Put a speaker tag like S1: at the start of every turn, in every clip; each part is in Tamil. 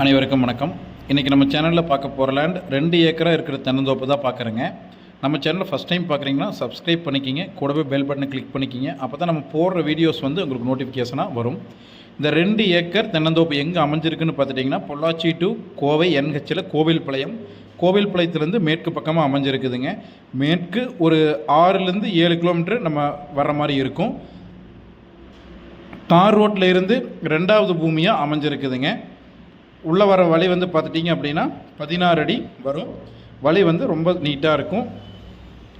S1: அனைவருக்கும் வணக்கம். இன்றைக்கி நம்ம சேனலில் பார்க்க போகிற லேண்ட் ரெண்டு ஏக்கராக இருக்கிற தென்னந்தோப்பு தான் பார்க்குறேங்க. நம்ம சேனலில் ஃபஸ்ட் டைம் பார்க்குறீங்கன்னா சப்ஸ்கிரைப் பண்ணிக்கிங்க. கூடவே பெல் பட்டனை கிளிக் பண்ணிக்கிங்க. அப்போ தான் நம்ம போடுற வீடியோஸ் வந்து உங்களுக்கு நோட்டிஃபிகேஷனாக வரும். இந்த ரெண்டு ஏக்கர் தென்னந்தோப்பு எங்கே அமைஞ்சிருக்குன்னு பார்த்துட்டிங்கன்னா பொள்ளாச்சி டு கோவை என்ஹெச்சில் கோவில்பாளையம். கோவில்பாளையத்துலேருந்து மேற்கு பக்கமாக அமைஞ்சிருக்குதுங்க. மேற்கு ஒரு ஆறுலேருந்து ஏழு கிலோமீட்டர் நம்ம வர்ற மாதிரி இருக்கும். தார் ரோட்டில் இருந்து ரெண்டாவது பூமியாக அமைஞ்சிருக்குதுங்க. உள்ளே வர வழி வந்து பார்த்துட்டிங்க அப்படின்னா பதினாறு அடி வரும். வழி வந்து ரொம்ப நீட்டாக இருக்கும்.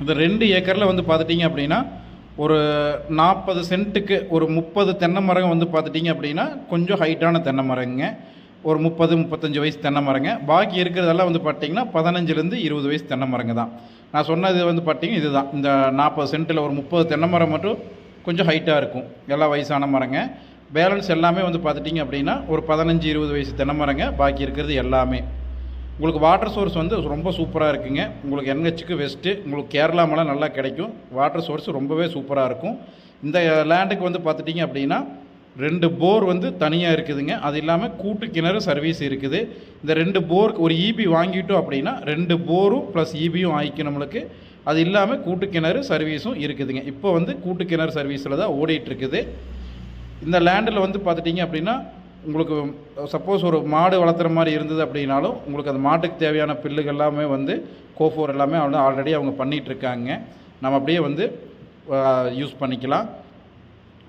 S1: இந்த ரெண்டு ஏக்கரில் வந்து பார்த்துட்டிங்க அப்படின்னா ஒரு நாற்பது சென்ட்டுக்கு ஒரு முப்பது தென்னை மரம் வந்து பார்த்துட்டிங்க அப்படின்னா கொஞ்சம் ஹைட்டான தென்னை மரங்க. ஒரு முப்பது முப்பத்தஞ்சு வயசு தென்னை மரங்க. பாக்கி இருக்கிறதெல்லாம் வந்து பார்த்தீங்கன்னா பதினஞ்சுலேருந்து இருபது வயசு தென்னை மரங்க தான். நான் சொன்னது வந்து பார்த்தீங்கன்னா இதுதான். இந்த நாற்பது சென்ட்டில் ஒரு முப்பது தென்னை மரம் மட்டும் கொஞ்சம் ஹைட்டாக இருக்கும். எல்லா வயசான மரங்க. பேலன்ஸ் எல்லாமே வந்து பார்த்துட்டிங்க அப்படின்னா ஒரு பதினஞ்சு இருபது வயசு தினமரங்க பாக்கி இருக்கிறது எல்லாமே. உங்களுக்கு வாட்டர் சோர்ஸ் வந்து ரொம்ப சூப்பராக இருக்குங்க. உங்களுக்கு என்ஹெச்சுக்கு வெஸ்ட்டு உங்களுக்கு கேரளா மலை நல்லா கிடைக்கும். வாட்டர் சோர்ஸ் ரொம்பவே சூப்பராக இருக்கும். இந்த லேண்டுக்கு வந்து பார்த்துட்டிங்க அப்படின்னா ரெண்டு போர் வந்து தனியாக இருக்குதுங்க. அது இல்லாமல் கூட்டு கிணறு சர்வீஸ் இருக்குது. இந்த ரெண்டு போருக்கு ஒரு இபி வாங்கிட்டோம் அப்படின்னா ரெண்டு போரும் ப்ளஸ் இபியும் ஆகிக்கும் நம்மளுக்கு. அது இல்லாமல் கூட்டு கிணறு சர்வீஸும் இருக்குதுங்க. இப்போ வந்து கூட்டு கிணறு சர்வீஸில் தான் ஓடிட்டுருக்குது இந்த லேண்டில் வந்து பார்த்துட்டிங்க அப்படின்னா உங்களுக்கு சப்போஸ் ஒரு மாடு வளர்த்துற மாதிரி இருந்தது அப்படின்னாலும் உங்களுக்கு அந்த மாட்டுக்கு தேவையான பில்லுகள் எல்லாமே வந்து கோஃபோர் எல்லாமே வந்து ஆல்ரெடி அவங்க பண்ணிகிட்ருக்காங்க நம்ம அப்படியே வந்து யூஸ் பண்ணிக்கலாம்.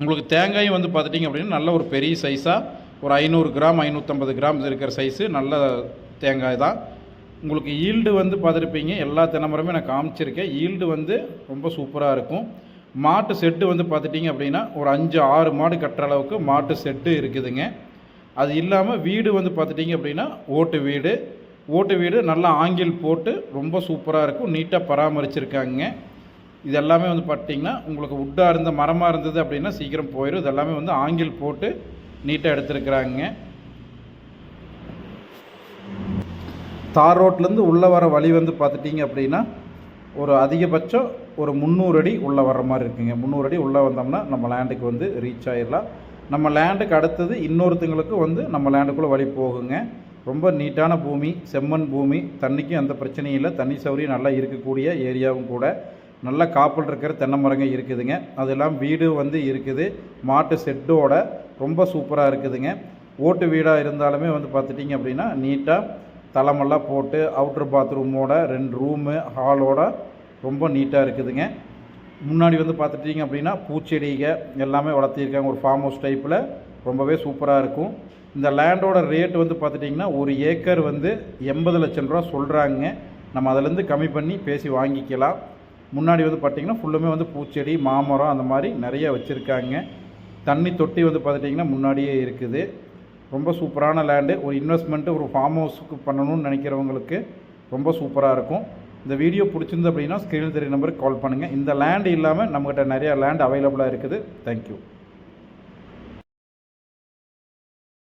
S1: உங்களுக்கு தேங்காயும் வந்து பார்த்துட்டிங்க அப்படின்னா நல்ல ஒரு பெரிய சைஸாக ஒரு ஐநூறு கிராம் ஐநூற்றம்பது கிராம் இருக்கிற சைஸு நல்ல தேங்காய் தான். உங்களுக்கு ஈல்டு வந்து பார்த்துருப்பீங்க எல்லா தென்னமரமே நான் காமிச்சிருக்கேன். ஈல்டு வந்து ரொம்ப சூப்பராக இருக்கும். மாட்டு செட்டு வந்து பார்த்துட்டிங்க அப்படின்னா ஒரு அஞ்சு ஆறு மாடு கட்டுற அளவுக்கு மாட்டு செட்டு இருக்குதுங்க. அது இல்லாமல் வீடு வந்து பார்த்துட்டிங்க அப்படின்னா ஓட்டு வீடு. ஓட்டு வீடு நல்லா ஆங்கில் போட்டு ரொம்ப சூப்பராக இருக்கும் நீட்டாக பராமரிச்சிருக்காங்க. இது எல்லாமே வந்து பார்த்திங்கன்னா உங்களுக்கு உட்டாக இருந்த மரமாக இருந்தது அப்படின்னா சீக்கிரம் போயிடும் இது எல்லாமே வந்து ஆங்கில் போட்டு நீட்டாக எடுத்துருக்குறாங்க. தார் ரோட்லேருந்து உள்ளே வர வழி வந்து பார்த்துட்டிங்க அப்படின்னா ஒரு அதிகபட்சம் ஒரு முந்நூறு அடி உள்ளே வர்ற மாதிரி இருக்குங்க. முந்நூறு அடி உள்ளே வந்தோம்னா நம்ம லேண்டுக்கு வந்து ரீச் ஆகிடலாம் நம்ம லேண்டுக்கு அடுத்தது இன்னொருத்தங்களுக்கு வந்து நம்ம லேண்டுக்குள்ளே வழி போகுங்க. ரொம்ப நீட்டான பூமி செம்மண் பூமி தண்ணிக்கும் எந்த பிரச்சனையும் இல்லை. தண்ணி சௌகரியம் நல்லா இருக்கக்கூடிய ஏரியாவும் கூட. நல்ல காப்பல் இருக்கிற தென்னை மரங்க இருக்குதுங்க. அது இல்லாமல் வீடு வந்து இருக்குது. மாட்டு செட்டோட ரொம்ப சூப்பராக இருக்குதுங்க. ஓட்டு வீடாக இருந்தாலுமே வந்து பார்த்துட்டிங்க அப்படின்னா நீட்டாக தளமெல்லாம் போட்டு அவுட்ரு பாத்ரூமோட ரெண்டு ரூமு ஹாலோட ரொம்ப நீட்டாக இருக்குதுங்க. முன்னாடி வந்து பார்த்துட்டிங்க அப்படின்னா பூச்செடிகள் எல்லாமே வளர்த்திருக்காங்க. ஒரு ஃபார்ம் ஹவுஸ் டைப்பில் ரொம்பவே சூப்பராக இருக்கும். இந்த லேண்டோட ரேட் வந்து பார்த்துட்டிங்கன்னா ஒரு ஏக்கர் வந்து எண்பது லட்சம் ரூபா சொல்கிறாங்க நம்ம அதிலேருந்து கம்மி பண்ணி பேசி வாங்கிக்கலாம். முன்னாடி வந்து பார்த்திங்கன்னா ஃபுல்லுமே வந்து பூச்செடி மாமரம் அந்த மாதிரி நிறைய வச்சுருக்காங்க. தண்ணி தொட்டி வந்து பார்த்துட்டிங்கன்னா முன்னாடியே இருக்குது. ரொம்ப சூப்பரான லேண்டு ஒரு இன்வெஸ்ட்மெண்ட்டு ஒரு ஃபார்ம் ஹவுஸுக்கு பண்ணணும்னு நினைக்கிறவங்களுக்கு ரொம்ப சூப்பராக இருக்கும். இந்த வீடியோ பிடிச்சிருந்து அப்படின்னா ஸ்க்ரீனில் தெரிய நம்பருக்கு கால் பண்ணுங்கள் இந்த லேண்டு இல்லாமல் நம்மகிட்ட நிறையா லேண்ட் அவைலபிளாக இருக்குது. தேங்க்யூ